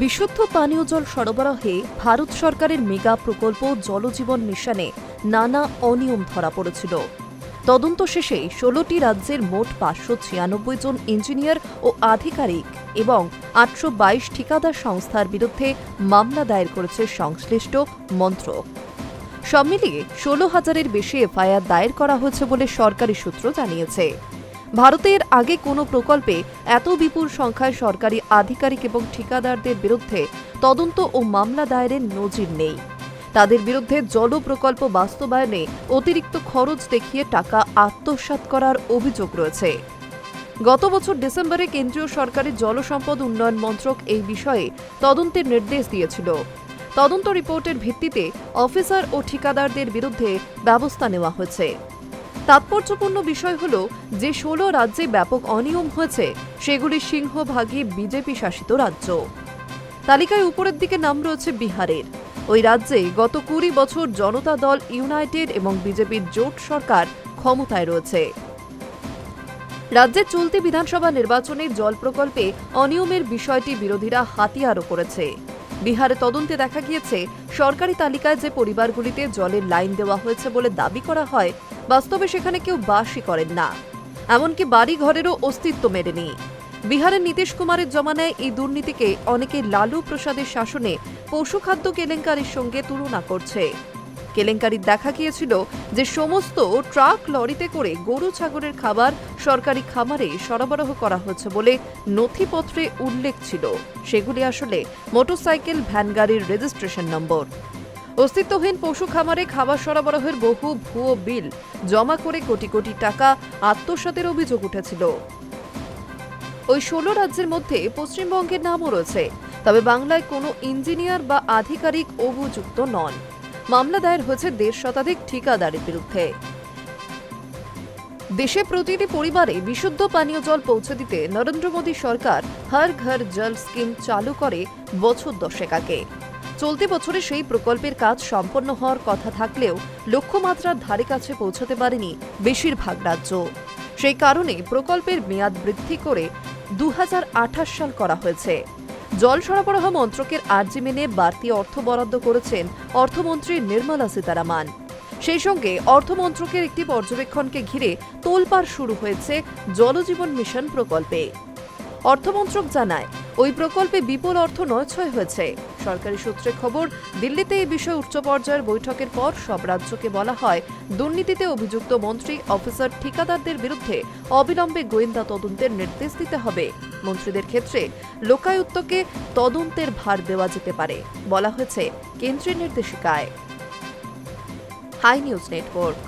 বিশুদ্ধ পানীয় জল সরবরাহে ভারত সরকারের মেগা প্রকল্প জলজীবন মিশনে নানা অনিয়ম ধরা পড়েছিল। তদন্ত শেষে ষোলোটি রাজ্যের মোট পাঁচশো ছিয়ানব্বই জন ইঞ্জিনিয়ার ও আধিকারিক এবং আটশো বাইশ ঠিকাদার সংস্থার বিরুদ্ধে মামলা দায়ের করেছে সংশ্লিষ্ট মন্ত্রক। সব মিলিয়ে ষোলো হাজারের বেশি এফআইআর দায়ের করা হয়েছে বলে সরকারি সূত্র জানিয়েছে। ভারতের আগে কোনো প্রকল্পে এত বিপুল সংখ্যায় সরকারি আধিকারিক এবং ঠিকাদারদের বিরুদ্ধে তদন্ত ও মামলা দায়েরের নজির নেই। তাদের বিরুদ্ধে জল প্রকল্প বাস্তবায়নে অতিরিক্ত খরচ দেখিয়ে টাকা আত্মসাৎ করার অভিযোগ রয়েছে। গত বছর ডিসেম্বরে কেন্দ্রীয় সরকারের জলসম্পদ উন্নয়ন মন্ত্রক এই বিষয়ে তদন্তের নির্দেশ দিয়েছিল। তদন্ত রিপোর্টের ভিত্তিতে অফিসার ও ঠিকাদারদের বিরুদ্ধে ব্যবস্থা নেওয়া হয়েছে। তাৎপর্যপূর্ণ বিষয় হল যে ষোলো রাজ্যে ব্যাপক অনিয়ম হয়েছে, সেগুলি সিংহভাগই বিজেপি শাসিত রাজ্য। তালিকায় উপরের দিকে নাম রয়েছে বিহারের। ওই রাজ্যে গত কুড়ি বছর জনতা দল ইউনাইটেড এবং বিজেপির জোট সরকার ক্ষমতায় রয়েছে। রাজ্যের চলতি বিধানসভা নির্বাচনের জল প্রকল্পে অনিয়মের বিষয়টি বিরোধীরা হাতিয়ারও করেছে। বিহারে তদন্তে দেখা গিয়েছে, সরকারি তালিকায় যে পরিবারগুলিতে জলের লাইন দেওয়া হয়েছে বলে দাবি করা হয় বাস্তবে সেখানে কেউ বাসই করেন না। এমনকি বাড়ি ঘরেরও অস্তিত্ব মেলেনি বিহারের নীতিশ কুমারের জমানায় এই দুর্নীতিকে অনেকে লালু প্রসাদের শাসনে পশুখাদ্য কেলেঙ্কারির সঙ্গে তুলনা করছে। কেলেঙ্কারির দেখা গিয়েছিল যে সমস্ত ট্রাক লরিতে করে গরু ছাগলের খাবার সরকারি খামারে সরবরাহ করা হচ্ছে বলে নথিপত্রে উল্লেখ ছিল। সেগুলি আসলে মোটরসাইকেল ভ্যান গাড়ির রেজিস্ট্রেশন নম্বর। অস্তিত্বহীন পশু খামারে খাবার সরবরাহের বহু ভুয়ো বিল জমা করে কোটি কোটি টাকা আত্মসাতের অভিযোগ উঠেছিল। ওই ষোলো রাজ্যের মধ্যে পশ্চিমবঙ্গের নামও রয়েছে, তবে বাংলায় কোনো ইঞ্জিনিয়ার বা আধিকারিক অভিযুক্ত নন। মামলা দায়ের হয়েছে দেড় শতাধিক ঠিকাদারের বিরুদ্ধে। দেশে প্রতিটি পরিবারে বিশুদ্ধ পানীয় জল পৌঁছে দিতে নরেন্দ্র মোদী সরকার হর ঘর জল স্কিম চালু করে বছর দশেক আগে। চলতি বছরে সেই প্রকল্পের কাজ সম্পন্ন হওয়ার কথা থাকলেও লক্ষ্যমাত্রার ধারে কাছে পৌঁছাতে পারেনি বেশিরভাগ রাজ্য। সেই কারণে প্রকল্পের মেয়াদ বৃদ্ধি করে দুহাজার আঠাশ সাল করা হয়েছে। জল সরবরাহ মন্ত্রকের আর্জি মেনে বাড়তি অর্থ বরাদ্দ করেছেন অর্থমন্ত্রী নির্মলা সীতারামান। সেই সঙ্গে অর্থমন্ত্রকের একটি পর্যবেক্ষণকে ঘিরে তোলপাড় শুরু হয়েছে জলজীবন মিশন প্রকল্পে। অর্থমন্ত্রক জানায়, ওই প্রকল্পে বিপুল অর্থ নয়ছয় হয়েছে। সরকারি সূত্রে খবর, দিল্লিতে এই বিষয়ে উচ্চ পর্যায়ের বৈঠকের পর সব রাজ্যকে বলা হয়, দুর্নীতিতে অভিযুক্ত মন্ত্রী, অফিসার, ঠিকাদারদের বিরুদ্ধে অবিলম্বে গোয়েন্দা তদন্তের নির্দেশ দিতে হবে। মন্ত্রীদের ক্ষেত্রে লোকায়ুক্তকে তদন্তের ভার দেওয়া যেতে পারে, বলা হয়েছে কেন্দ্রের নির্দেশিকায়। Hi news network.